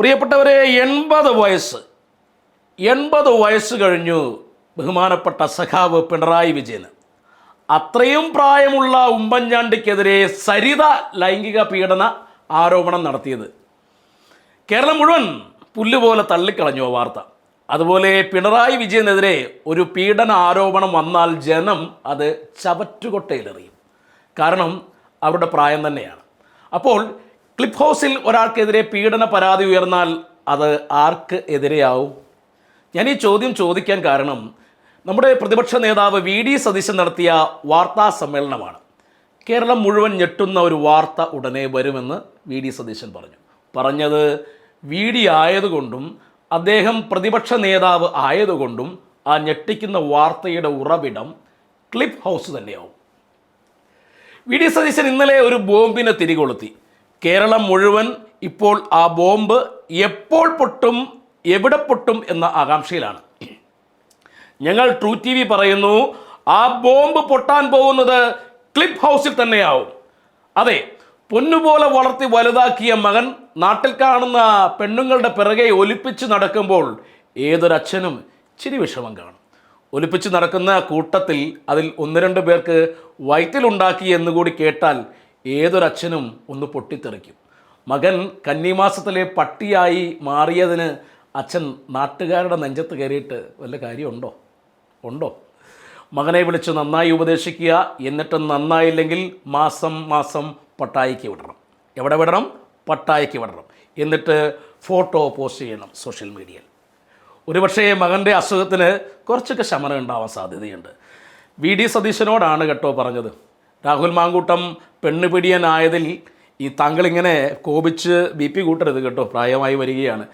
പ്രിയപ്പെട്ടവരെ എൺപത് വയസ്സ്. എൺപത് വയസ്സ് കഴിഞ്ഞു ബഹുമാനപ്പെട്ട സഖാവ് പിണറായി വിജയൻ അത്രയും പ്രായമുള്ള ഉമ്മൻചാണ്ടിക്കെതിരെ സരിത ലൈംഗിക പീഡന ആരോപണം നടത്തിയത്. കേരളം മുഴുവൻ പുല്ലുപോലെ തള്ളിക്കളഞ്ഞു ആ വാർത്ത. അതുപോലെ പിണറായി വിജയനെതിരെ ഒരു പീഡന ആരോപണം വന്നാൽ ജനം അത് ചവറ്റുകൊട്ടയിലെറിയും. കാരണം അവരുടെ പ്രായം തന്നെയാണ്. അപ്പോൾ ക്ലിപ്പ് ഹൗസിൽ ഒരാൾക്കെതിരെ പീഡന പരാതി ഉയർന്നാൽ അത് ആർക്ക് എതിരെയാവും? ഞാൻ ഈ ചോദ്യം ചോദിക്കാൻ കാരണം നമ്മുടെ പ്രതിപക്ഷ നേതാവ് വി ഡി സതീശൻ നടത്തിയ വാർത്താ സമ്മേളനമാണ്. കേരളം മുഴുവൻ ഞെട്ടുന്ന ഒരു വാർത്ത ഉടനെ വരുമെന്ന് വി ഡി സതീശൻ പറഞ്ഞു. പറഞ്ഞത് വി ഡി ആയതുകൊണ്ടും അദ്ദേഹം പ്രതിപക്ഷ നേതാവ് ആയതുകൊണ്ടും ആ ഞെട്ടിക്കുന്ന വാർത്തയുടെ ഉറവിടം ക്ലിപ്പ് ഹൗസ് തന്നെയാവും. വി ഡി സതീശൻ ഇന്നലെ ഒരു ബോംബിനെ തിരികൊളുത്തി. കേരളം മുഴുവൻ ഇപ്പോൾ ആ ബോംബ് എപ്പോൾ പൊട്ടും എവിടെ പൊട്ടും എന്ന ആകാംക്ഷയിലാണ്. ഞങ്ങൾ ട്രൂ ടി വി പറയുന്നു ആ ബോംബ് പൊട്ടാൻ പോകുന്നത് ക്ലിപ്പ് ഹൗസിൽ തന്നെയാവും. അതെ പൊന്നുപോലെ വളർത്തി വലുതാക്കിയ മകൻ നാട്ടിൽ കാണുന്ന പെണ്ണുങ്ങളുടെ പിറകെ ഒലിപ്പിച്ച് നടക്കുമ്പോൾ ഏതൊരച്ഛനും ചിരി വിഷമം കാണും. ഒലിപ്പിച്ച് നടക്കുന്ന കൂട്ടത്തിൽ അതിൽ ഒന്ന് രണ്ട് പേർക്ക് വയറ്റിലുണ്ടാക്കി എന്നുകൂടി കേട്ടാൽ ഏതൊരച്ഛനും ഒന്ന് പൊട്ടിത്തെറിക്കും. മകൻ കന്നിമാസത്തിലെ പട്ടിയായി മാറിയതിന് അച്ഛൻ നാട്ടുകാരുടെ നെഞ്ചത്ത് കയറിയിട്ട് വല്ല കാര്യമുണ്ടോ? ഉണ്ടോ? മകനെ വിളിച്ച് നന്നായി ഉപദേശിക്കുക എന്നിട്ട് നന്നായില്ലെങ്കിൽ മാസം മാസം പട്ടായിക്ക് വിടണം. എവിടെ വിടണം? പട്ടായിക്ക് വിടണം. എന്നിട്ട് ഫോട്ടോ പോസ്റ്റ് ചെയ്യണം സോഷ്യൽ മീഡിയയിൽ. ഒരുപക്ഷേ മകന്റെ അസുഖത്തിന് കുറച്ചൊക്കെ ശമനം ഉണ്ടാവാൻ സാധ്യതയുണ്ട്. വി. ഡി. സതീശനോടാണ് കേട്ടോ പറഞ്ഞത്. രാഹുൽ മാങ്കൂട്ടം പെണ്ണുപിടിയനായതിൽ ഈ താങ്കളിങ്ങനെ കോപിച്ച് ബി പി കൂട്ടരുത് കേട്ടോ പ്രായമായി വരികയാണ്.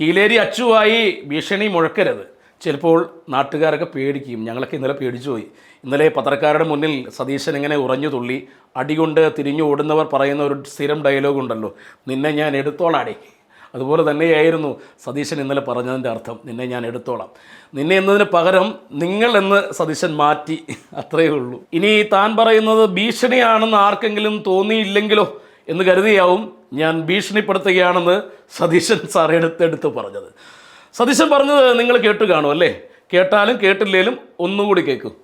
കീലേരി അച്ചുവായി ഭീഷണി മുഴക്കരുത്. ചിലപ്പോൾ നാട്ടുകാരൊക്കെ പേടിക്കും. ഞങ്ങളൊക്കെ ഇന്നലെ പേടിച്ചു പോയി. ഇന്നലെ പത്രക്കാരുടെ മുന്നിൽ സതീശൻ ഇങ്ങനെ ഉറഞ്ഞു തുള്ളി അടികൊണ്ട് തിരിഞ്ഞു ഓടുന്നവർ പറയുന്ന ഒരു സ്ഥിരം ഡയലോഗ് ഉണ്ടല്ലോ. നിന്നെ ഞാൻ എടുത്തോളാടേ. അതുപോലെ തന്നെയായിരുന്നു സതീശൻ ഇന്നലെ പറഞ്ഞതിന്റെ അർത്ഥം. നിന്നെ ഞാൻ എടുത്തോളാം. നിന്നെ എന്നതിന് പകരം നിങ്ങൾ എന്ന് സതീശൻ മാറ്റി അത്രയേ ഉള്ളൂ. ഇനി താൻ പറയുന്നത് ഭീഷണിയാണെന്ന് ആർക്കെങ്കിലും തോന്നിയില്ലെങ്കിലോ എന്ന് കരുതിയാവും ഞാൻ ഭീഷണിപ്പെടുത്തുകയാണെന്ന് സതീശൻ സാർ എടുത്തെടുത്ത് പറഞ്ഞത്. സതീശൻ പറഞ്ഞത് നിങ്ങൾ കേട്ടു കാണും അല്ലേ? കേട്ടാലും കേട്ടില്ലേലും ഒന്നുകൂടി കേൾക്കും.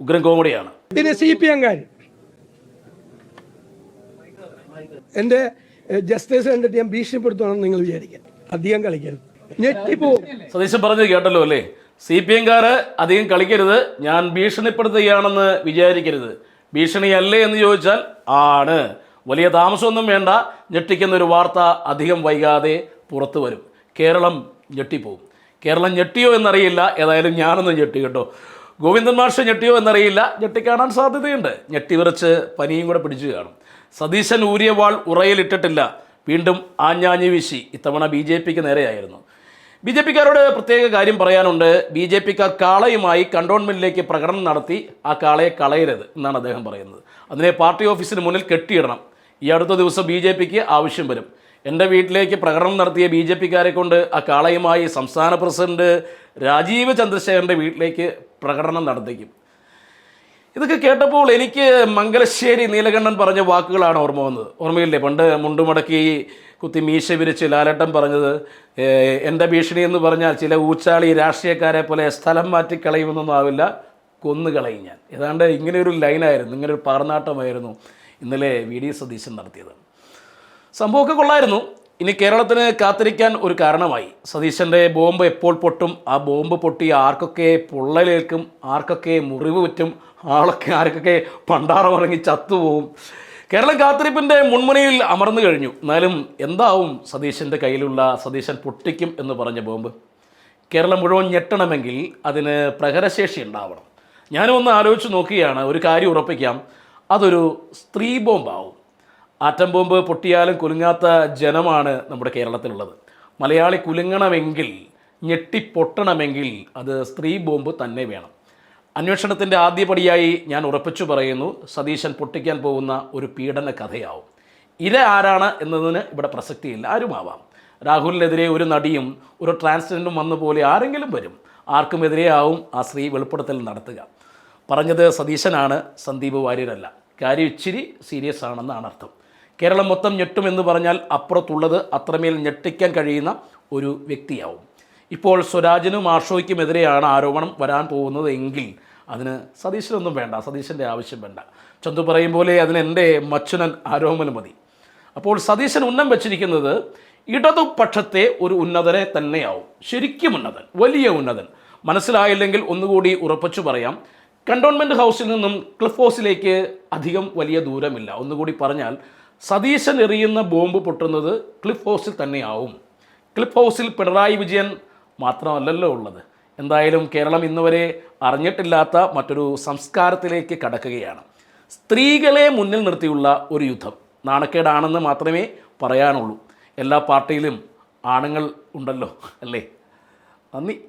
ഉഗ്രൻ കോമഡിയാണ്. പിന്നെ സി പി എന്റെ ജസ്റ്റിസ് കണ്ടിട്ട് ഞാൻ ഭീഷണിപ്പെടുത്തുവാണെന്ന് നിങ്ങൾ വിചാരിക്കാൻ അധികം കളിക്കരുത്. ഞെട്ടിപ്പോവും സതീശൻ പറഞ്ഞത് കേട്ടല്ലോ അല്ലേ? സി പി എംകാര് അധികം കളിക്കരുത്. ഞാൻ ഭീഷണിപ്പെടുത്തുകയാണെന്ന് വിചാരിക്കരുത്. ഭീഷണിയല്ലേ എന്ന് ചോദിച്ചാൽ ആണ്. വലിയ താമസമൊന്നും വേണ്ട. ഞെട്ടിക്കുന്ന ഒരു വാർത്ത അധികം വൈകാതെ പുറത്തു വരും. കേരളം ഞെട്ടിപ്പോവും. കേരളം ഞെട്ടിയോ എന്നറിയില്ല. ഏതായാലും ഞാനൊന്നും ഞെട്ടി കേട്ടോ. ഗോവിന്ദൻ മാഷ് ഞെട്ടിയോ എന്നറിയില്ല. ഞെട്ടിക്കാണാൻ സാധ്യതയുണ്ട്. ഞെട്ടിവിറച്ച് പനിയും കൂടെ പിടിച്ചു കാണും. സതീശൻ ഊരിയ വാൾ ഉറയിലിട്ടിട്ടില്ല. വീണ്ടും ആഞ്ഞാഞ്ഞു വീശി. ഇത്തവണ ബി ജെ പിക്ക് നേരെയായിരുന്നു. ബി ജെ പിക്കാരോട് പ്രത്യേക കാര്യം പറയാനുണ്ട്. ബി ജെ പിക്കാർ കാളയുമായി കണ്ടോൺമെന്റിലേക്ക് പ്രകടനം നടത്തി ആ കാളയെ കളയരുത് എന്നാണ് അദ്ദേഹം പറയുന്നത്. അതിനെ പാർട്ടി ഓഫീസിന് മുന്നിൽ കെട്ടിയിടണം. ഈ അടുത്ത ദിവസം ബി ജെ പിക്ക് ആവശ്യം വരും. എന്റെ വീട്ടിലേക്ക് പ്രകടനം നടത്തിയ ബി ജെ പിക്കാരെ കൊണ്ട് ആ കാളയുമായി സംസ്ഥാന പ്രസിഡന്റ് രാജീവ് ചന്ദ്രശേഖരന്റെ വീട്ടിലേക്ക് പ്രകടനം നടത്തിക്കും. ഇതൊക്കെ കേട്ടപ്പോൾ എനിക്ക് മംഗലശ്ശേരി നീലകണ്ഠൻ പറഞ്ഞ വാക്കുകളാണ് ഓർമ്മ വന്നത്. ഓർമ്മയില്ലേ? പണ്ട് മുണ്ടുമടക്കി കുത്തി മീശ വിരിച്ച് ലാലട്ടൻ പറഞ്ഞത് "ഏഹ്, എന്റെ ഭീഷണി എന്ന് പറഞ്ഞാൽ ചില ഊച്ചാളി രാഷ്ട്രീയക്കാരെ പോലെ സ്ഥലം മാറ്റി കളയുമെന്നൊന്നും ആവില്ല കൊന്നുകളയും ഞാൻ. ഏതാണ്ട് ഇങ്ങനെ ഒരു ലൈനായിരുന്നു ഇങ്ങനെ ഒരു പാർനാട്ടമായിരുന്നു ഇന്നലെ വി. ഡി. സതീശൻ നടത്തിയത്. സംഭവമൊക്കെ കൊള്ളായിരുന്നു. ഇനി കേരളത്തിന് കാത്തിരിക്കാൻ ഒരു കാരണമായി. സതീശന്റെ ബോംബ് എപ്പോൾ പൊട്ടും ആ ബോംബ് പൊട്ടി ആർക്കൊക്കെ പൊള്ളലേൽക്കും ആർക്കൊക്കെ മുറിവ് പറ്റും ആളൊക്കെ ആർക്കൊക്കെ പണ്ടാറമിറങ്ങി ചത്തുപോകും കേരളം കാത്തിരിപ്പിന്റെ മുൻമുനയിൽ അമർന്നു കഴിഞ്ഞു. എന്നാലും എന്താവും സതീശന്റെ കയ്യിലുള്ള സതീശൻ പൊട്ടിക്കും എന്ന് പറഞ്ഞ ബോംബ്? കേരളം മുഴുവൻ ഞെട്ടണമെങ്കിൽ അതിന് പ്രഹരശേഷി ഉണ്ടാവണം. ഞാനും ഒന്ന് ആലോചിച്ച് നോക്കുകയാണ് ഒരു കാര്യം ഉറപ്പിക്കാം. അതൊരു സ്ത്രീ ബോംബാവും. ആറ്റം ബോംബ് പൊട്ടിയാലും കുലുങ്ങാത്ത ജനമാണ് നമ്മുടെ കേരളത്തിലുള്ളത്. മലയാളി കുലുങ്ങണമെങ്കിൽ ഞെട്ടിപ്പൊട്ടണമെങ്കിൽ അത് സ്ത്രീ ബോംബ് തന്നെ വേണം. അന്വേഷണത്തിന്റെ ആദ്യപടിയായി ഞാൻ ഉറപ്പിച്ചു പറയുന്നു സതീശൻ പൊട്ടിക്കാൻ പോകുന്ന ഒരു പീഡന കഥയാവും. ഇര ആരാണ് എന്നതിന് ഇവിടെ പ്രസക്തിയില്ല ആരുമാവാം. രാഹുലിനെതിരെ ഒരു നടിയും ഒരു ട്രാൻസ്ജെൻഡറും വന്ന പോലെ ആരെങ്കിലും വരും. ആർക്കുമെതിരെയാവും ആ സ്ത്രീ വെളിപ്പെടുത്തൽ നടത്തുക. പറഞ്ഞത് സതീശനാണ് സന്ദീപ് വാര്യരല്ല. കാര്യം ഇച്ചിരി സീരിയസ് ആണെന്നാണ് അർത്ഥം. കേരളം മൊത്തം ഞെട്ടുമെന്ന് പറഞ്ഞാൽ അപ്പുറത്തുള്ളത് അത്രമേൽ ഞെട്ടിക്കാൻ കഴിയുന്ന ഒരു വ്യക്തിയാവും. ഇപ്പോൾ സ്വരാജിനും ആഷോയ്ക്കുമെതിരെയാണ് ആരോപണം വരാൻ പോകുന്നത് എങ്കിൽ അതിന് സതീശനൊന്നും വേണ്ട സതീശന്റെ ആവശ്യം വേണ്ട. ചന്തു പറയും പോലെ അതിന് എന്റെ മച്ചുനൻ ആരോപണം മതി. അപ്പോൾ സതീശൻ ഉന്നം വെച്ചിരിക്കുന്നത് ഇടതുപക്ഷത്തെ ഒരു ഉന്നതനെ തന്നെയാവും. ശരിക്കും ഉന്നതൻ വലിയ ഉന്നതൻ. മനസ്സിലായില്ലെങ്കിൽ ഒന്നുകൂടി ഉറപ്പിച്ചു പറയാം. കണ്ടോൺമെന്റ് ഹൗസിൽ നിന്നും ക്ലിഫ് ഹൗസിലേക്ക് അധികം വലിയ ദൂരമില്ല. ഒന്നുകൂടി പറഞ്ഞാൽ സതീശൻ എറിയുന്ന ബോംബ് പൊട്ടുന്നത് ക്ലിഫ് ഹൗസിൽ തന്നെയാവും. ക്ലിഫ് ഹൗസിൽ പിണറായി വിജയൻ മാത്രമല്ലല്ലോ ഉള്ളത്. എന്തായാലും കേരളം ഇന്നുവരെ അറിഞ്ഞിട്ടില്ലാത്ത മറ്റൊരു സംസ്കാരത്തിലേക്ക് കടക്കുകയാണ്. സ്ത്രീകളെ മുന്നിൽ നിർത്തിയുള്ള ഒരു യുദ്ധം. നാണക്കേടാണെന്ന് മാത്രമേ പറയാനുള്ളൂ. എല്ലാ പാർട്ടിയിലും ആണുങ്ങൾ ഉണ്ടല്ലോ അല്ലേ? നന്ദി.